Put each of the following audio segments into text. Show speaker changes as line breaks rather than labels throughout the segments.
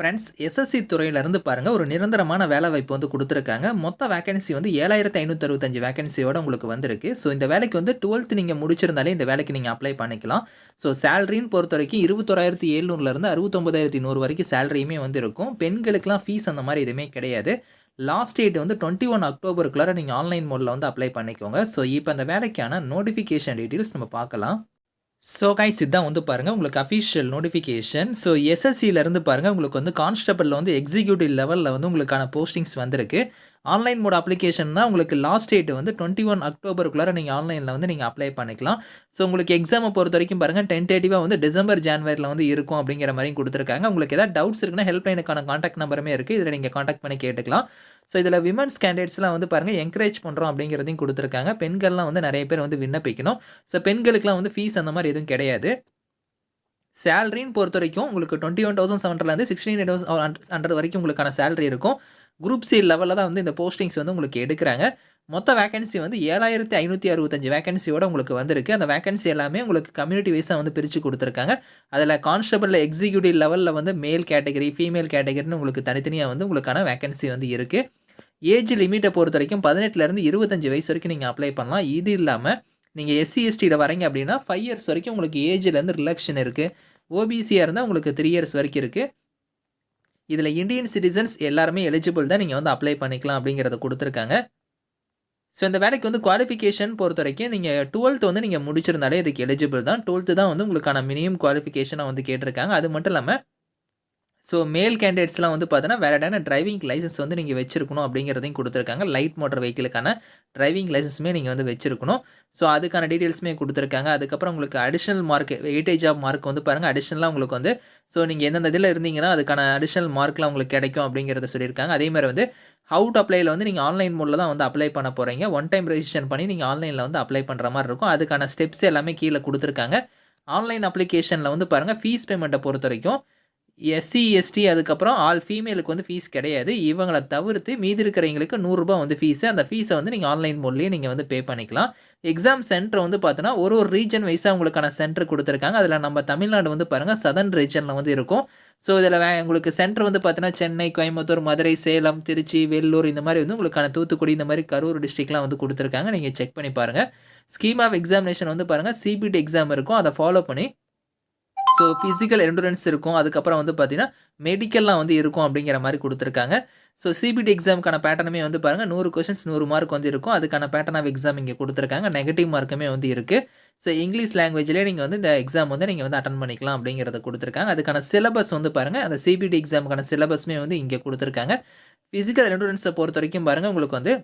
Friends SSC துறையிலேருந்து பாருங்கள் ஒரு நிரந்தரமான வேலை வாய்ப்பு வந்து கொடுத்துருக்காங்க. மொத்த வேகன்சி வந்து ஏழாயிரத்தி ஐநூற்றறுபத்தஞ்சு வேகன்சியோட உங்களுக்கு வந்திருக்கு. ஸோ இந்த வேலைக்கு வந்து டுவெல்த் நீங்கள் முடிச்சிருந்தாலே இந்த வேலைக்கு நீங்கள் அப்ளை பண்ணிக்கலாம். ஸோ சேலரின்னு பொறுத்த வரைக்கும் இருபத்தொராயிரத்தி எழுநூறுலேருந்து அறுபத்தொம்பதாயிரத்தி நூறு வரைக்கும் சேலரியுமே வந்து இருக்கும். பெண்களுக்குலாம் ஃபீஸ் அந்த மாதிரி எதுவுமே கிடையாது. லாஸ்ட் டேட் வந்து டுவெண்ட்டி ஒன் அக்டோபருக்குள்ளார நீங்கள் ஆன்லைன் மோடில் வந்து அப்ளை பண்ணிக்கோங்க. ஸோ இப்போ அந்த வேலைக்கான நோட்டிஃபிகேஷன் டீட்டெயில்ஸ் நம்ம பார்க்கலாம். ஸோ கைஸ் இதான் வந்து பாருங்கள் உங்களுக்கு அஃபிஷியல் நோட்டிஃபிகேஷன் ஸோ எஸ்எஸ்சியிலேருந்து பாருங்கள் உங்களுக்கு வந்து கான்ஸ்டபிளில் வந்து எக்ஸிக்யூட்டிவ் லெவலில் வந்து உங்களுக்கான போஸ்டிங்ஸ் வந்திருக்கு. ஆன்லைன் மோட் அப்ளிகேஷன் தான் உங்களுக்கு லாஸ்ட் டேட் வந்து டுவெண்ட்டி ஒன் அக்டோபருக்குள்ளார நீங்கள் ஆன்லைனில் வந்து நீங்கள் அப்ளை பண்ணிக்கலாம். ஸோ உங்களுக்கு எக்ஸாமை பொறுத்த வரைக்கும் பாருங்கள் டென்டேட்டிவாக வந்து டிசம்பர் ஜான்வரியில் வந்து இருக்கும் அப்படிங்கிற மாதிரியும் கொடுத்துருக்காங்க. உங்களுக்கு ஏதாவது டவுட்ஸ் இருக்குன்னா ஹெல்ப்லைனுக்கான காண்டாக்ட் நம்பருமே இருக்குது இதில் நீங்கள் காண்டாக்ட் பண்ணி கேட்டுக்கலாம். ஸோ இதில் விமன்ஸ் கேண்டிடேட்ஸ்லாம் வந்து பாருங்கள் என்கரேஜ் பண்ணுறோம் அப்படிங்கிறதையும் கொடுத்துருக்காங்க. பெண்கள்லாம் வந்து நிறைய பேர் வந்து விண்ணப்பிக்கணும். ஸோ பெண்களுக்குலாம் வந்து ஃபீஸ் அந்த மாதிரி எதுவும் கிடையாது. சேலரின்னு பொறுத்த வரைக்கும் உங்களுக்கு டுவெண்ட்டி ஒன் தௌசண்ட் செவன்லேருந்து சிக்ஸ்டீன் தௌசண்ட் ஹண்ட்ரட் வரைக்கும் உங்களுக்கான சேலரி இருக்கும். குரூப் சி லெவலில் தான் வந்து இந்த போஸ்டிங்ஸ் வந்து உங்களுக்கு எடுக்கிறாங்க. மொத்த வேகன்சி வந்து ஏழாயிரத்தி ஐநூற்றி அறுபத்தஞ்சு வேகன்சியோட உங்களுக்கு வந்திருக்கு. அந்த வேகன்சி எல்லாமே உங்களுக்கு கம்யூனிட்டி வைஸாக வந்து பிரித்து கொடுத்துருக்காங்க. அதில் கான்ஸ்டபிள் எக்ஸிக்யூட்டிவ் லெவலில் வந்து மேல் கேட்டகரி ஃபீமேல் கேட்டகரின்னு உங்களுக்கு தனித்தனியாக வந்து உங்களுக்கான வேகன்சி வந்து இருக்குது ஏஜ் லிமிட்டை பொறுத்த வரைக்கும் பதினெட்டுலேருந்து இருபத்தஞ்சி வயசு வரைக்கும் நீங்கள் அப்ளை பண்ணலாம். இது இல்லாமல் நீங்கள் எஸ்சி எஸ்டியில் வரீங்க அப்படின்னா ஃபைவ் இயர்ஸ் வரைக்கும் உங்களுக்கு ஏஜ்லேருந்து ரிலக்ஷன் இருக்குது ஓபிசியாக இருந்தால் உங்களுக்கு த்ரீ இயர்ஸ் வரைக்கும் இருக்குது இதில் இந்தியன் சிட்டிசன்ஸ் எல்லாருமே எலிஜிபிள் தான் நீங்கள் வந்து அப்ளை பண்ணிக்கலாம் அப்படிங்கிறத கொடுத்துருக்காங்க. ஸோ இந்த வேலைக்கு வந்து குவாலிஃபிகேஷன் பொறுத்த வரைக்கும் நீங்கள் டுவெல்த் வந்து நீங்கள் முடிச்சிருந்தாலே இதுக்கு எலிஜிபிள் தான். டுவெல்த்து தான் வந்து உங்களுக்கான மினிமம் குவாலிஃபிகேஷனாக வந்து கேட்டிருக்காங்க. அது மட்டும் இல்லாமல் ஸோ மேல் கேண்டிடேட்ஸ்லாம் வந்து பார்த்தீங்கன்னா வேறு டிரைவிங் லைசன்ஸ் வந்து நீங்கள் வச்சிருக்கணும் அப்படிங்கிறதையும் கொடுத்துருக்காங்க. லைட் மோட்டர் வெஹிக்கிளுக்கான டிரைவிங் லைசன்ஸுமே நீங்கள் வந்து வச்சிருக்கணும். ஸோ அதுக்கான டீட்டெயில்ஸுமே கொடுத்துருக்காங்க. அதுக்கப்புறம் உங்களுக்கு additional mark weightage of mark வந்து பாருங்கள் அடிஷ்னலாக உங்களுக்கு வந்து ஸோ நீங்கள் எந்தெந்த இதில் இருந்தீங்கன்னா அதுக்கான அடிஷனல் மார்க்லாம் உங்களுக்கு கிடைக்கும் அப்படிங்கிறத சொல்லியிருக்காங்க. அதேமாதிரி வந்து அவுட் அப்ளைல வந்து நீங்கள் ஆன்லைன் மோடில் தான் வந்து அப்ளை பண்ண போகிறீங்க ஒன் டைம் ரெஜிஸ்ட்ரேஷன் பண்ணி நீங்கள் ஆன்லைனில் வந்து அப்ளை பண்ணுற மாதிரி இருக்கும். அதுக்கான ஸ்டெப்ஸ் எல்லாமே கீழே கொடுத்துருக்காங்க. ஆன்லைன் அப்ளிகேஷனில் வந்து பாருங்கள் ஃபீஸ் பேமெண்ட்டை பொறுத்த வரைக்கும் எஸ்சி எஸ்டி அதுக்கப்புறம் ஆல் ஃபீமேலுக்கு வந்து ஃபீஸ் கிடையாது. இவங்களை தவிர்த்து மீதி இருக்கிறவங்களுக்கு நூறுரூபா வந்து ஃபீஸு அந்த ஃபீஸை வந்து நீங்கள் ஆன்லைன் மோட்லேயே நீங்கள் வந்து பே பண்ணிக்கலாம். எக்ஸாம் சென்டர் வந்து பார்த்தோன்னா ஒரு ஒரு ரீஜன் வைஸாக உங்களுக்கான சென்டர் கொடுத்துருக்காங்க. அதில் நம்ம தமிழ்நாடு வந்து பாருங்கள் சதன் ரீஜனில் வந்து இருக்கும். ஸோ இதில் வே உங்களுக்கு சென்டர் வந்து பார்த்தீங்கன்னா சென்னை கோயம்புத்தூர் மதுரை சேலம் திருச்சி வெள்ளூர் இந்த மாதிரி வந்து உங்களுக்கான தூத்துக்குடி இந்த மாதிரி கரூர் டிஸ்ட்ரிக்ட்லாம் வந்து கொடுத்துருக்காங்க. நீங்கள் செக் பண்ணி பாருங்கள் ஸ்கீம் ஆஃப் எக்ஸாமினேஷன் வந்து பாருங்கள் சிபிடி எக்ஸாம் இருக்கும். அதை ஃபாலோ பண்ணி ஸோ ஃபிசிக்கல் எண்டுரன்ஸ் இருக்கும். அதுக்கப்புறம் வந்து பார்த்தீங்கன்னா மெடிக்கல்லாம் வந்து இருக்கும் அப்படிங்கிற மாதிரி கொடுத்துருக்காங்க. ஸோ சிபிடி எக்ஸாமுக்கான பேட்டர்னுமே வந்து பாருங்கள் நூறு கொஷின்ஸ் நூறு மார்க் வந்து இருக்கும். அதுக்கான பேட்டர்ன் ஆஃப் எக்ஸாம் இங்கே கொடுத்துருக்காங்க. நெகட்டிவ் மார்க்குமே வந்து இருக்குது ஸோ இங்கிலீஷ் லாங்குவேஜ்லேயே நீங்கள் வந்து இந்த எக்ஸாம் வந்து நீங்கள் வந்து அட்டன் பண்ணிக்கலாம் அப்படிங்கிறத கொடுத்துருக்காங்க. அதுக்கான சிலபஸ் வந்து பாருங்கள் அந்த சிபிடி எக்ஸாமுக்கான சிலபஸ்மே வந்து இங்கே கொடுத்துருக்காங்க. ஃபிசிக்கல் எண்டுரன்ஸை பொறுத்த வரைக்கும் பாருங்கள் உங்களுக்கு வந்து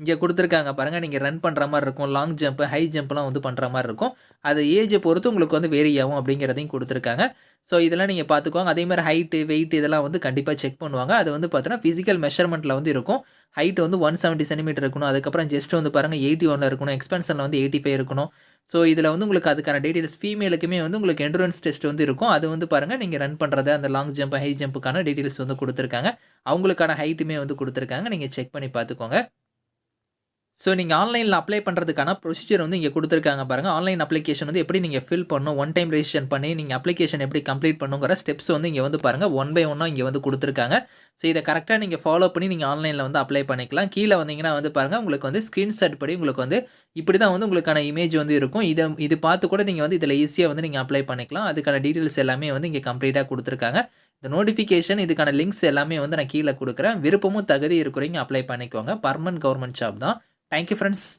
இங்கே கொடுத்துருக்காங்க. பாருங்கள் நீங்கள் ரன் பண்ணுற மாதிரி இருக்கும். லாங் ஜம்ப்பு ஹை ஜம்ப்லாம் வந்து பண்ணுற மாதிரி இருக்கும். அது ஏஜை பொறுத்து உங்களுக்கு வந்து வேரி ஆகும் அப்படிங்கிறதையும் கொடுத்துருக்காங்க. ஸோ இதெல்லாம் நீங்கள் பார்த்துக்கோங்க அதே மாதிரி ஹைட்டு வெயிட் இதெல்லாம் வந்து கண்டிப்பாக செக் பண்ணுவாங்க. அது வந்து பார்த்தீங்கன்னா ஃபிசிக்கல் மெஷர்மெண்ட்டில் வந்து இருக்கும். ஹைட் வந்து ஒன் செவன்ட்டி சென்டிமீட்டர் இருக்கணும். அதுக்கப்புறம் ஜஸ்ட் வந்து பாருங்கள் எயிட்டி ஒனில் இருக்கணும். எக்ஸ்பென்ஷனில் வந்து எயிட்டி ஃபைவ் இருக்கணும். ஸோ இதில் வந்து உங்களுக்கு அதுக்கான டீட்டெயில்ஸ் ஃபீமேலுக்குமே வந்து உங்களுக்கு என்ட்ரன்ஸ் டெஸ்ட் வந்து இருக்கும். அது வந்து பாருங்கள் நீங்கள் ரன் பண்ணுறது அந்த லாங் ஜம்ப் ஹை ஜம்ப்புக்கான டீட்டெயில்ஸ் வந்து கொடுத்துருக்காங்க. அவங்களுக்கான ஹைட்டுமே வந்து கொடுத்துருக்காங்க. நீங்கள் செக் பண்ணி பார்த்துக்கோங்க ஸோ நீங்கள் ஆன்லைனில் அப்ளை பண்ணுறதுக்கான ப்ரொசீஜர் வந்து இங்கே கொடுத்துருக்காங்க பாருங்கள் ஆன்லைன் அப்ளிகேஷன் வந்து எப்படி நீங்கள் ஃபில் பண்ணணும் ஒன் டைம் ரெஜிஸ்ட்ரேஷன் பண்ணி நீங்கள் அப்ளிகேஷன் எப்படி கம்ப்ளீட் பண்ணுங்கிற ஸ்டெப்ஸ் வந்து இங்கே வந்து பாருங்கள் ஒன் பை ஒன்னாக இங்கே வந்து கொடுத்துருக்காங்க. ஸோ இதை கரெக்டாக நீங்கள் ஃபாலோ பண்ணி நீங்கள் ஆன்லைனில் வந்து அப்ளை பண்ணிக்கலாம். கீழே வந்தீங்கன்னா வந்து பாருங்கள் உங்களுக்கு வந்து ஸ்க்ரீன்ஷாட் படி உங்களுக்கு வந்து இப்படி தான் வந்து உங்களுக்கான இமேஜ் வந்து இருக்கும். இதை இது பார்த்து கூட நீங்கள் வந்து இதில் ஈஸியாக வந்து நீங்கள் அப்ளை பண்ணிக்கலாம். அதுக்கான டீட்டெயில்ஸ் எல்லாமே வந்து இங்கே கம்ப்ளீட்டாக கொடுத்துருக்காங்க. இந்த நோட்டிஃபிகேஷன் இதுக்கான லிங்க்ஸ் எல்லாமே வந்து நான் கீழே கொடுக்குறேன். விருப்பமும் தகுதி இருக்கிறீங்க அப்ளை பண்ணிக்கோங்க. பர்மனன்ட் கவர்மெண்ட் ஜாப் தான். Thank you, friends.